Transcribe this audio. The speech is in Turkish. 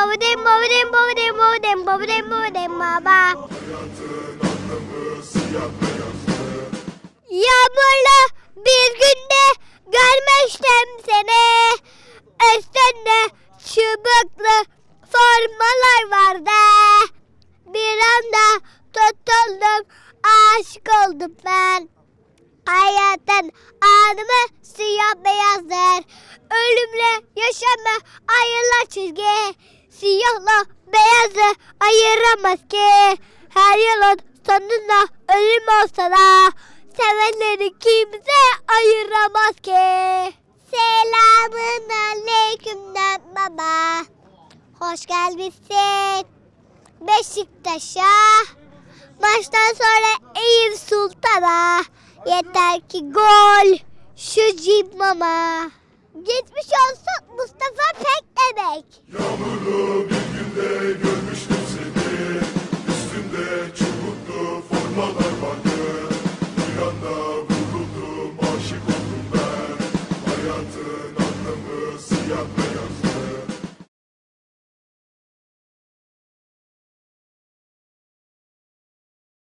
babadem babadem babadem babadem babadem babadem baba. Yağmurlu bir günde görmüştüm seni. Üstünde çubuklu formalar vardı. Bir anda tutuldum, aşık oldum ben. Hayatın anımı siyah beyazdır. Ölümle yaşamı ayrılan çizgi. Siyahla beyazı ayıramaz ki. Her yılın sonunda ölüm olsa da sevenleri kimse ayıramaz ki. Selamun aleykümden baba. Hoş gelmişsin. Beşiktaş'a. Maçtan sonra Eyüp Sultan'a. Yeter ki gol. yağmurlu bir günde görmüştüm seni Üstümde çubuklu formalar vardı. Bir anda vuruldum aşık oldum ben. Hayatın anlamı siyah beyazdı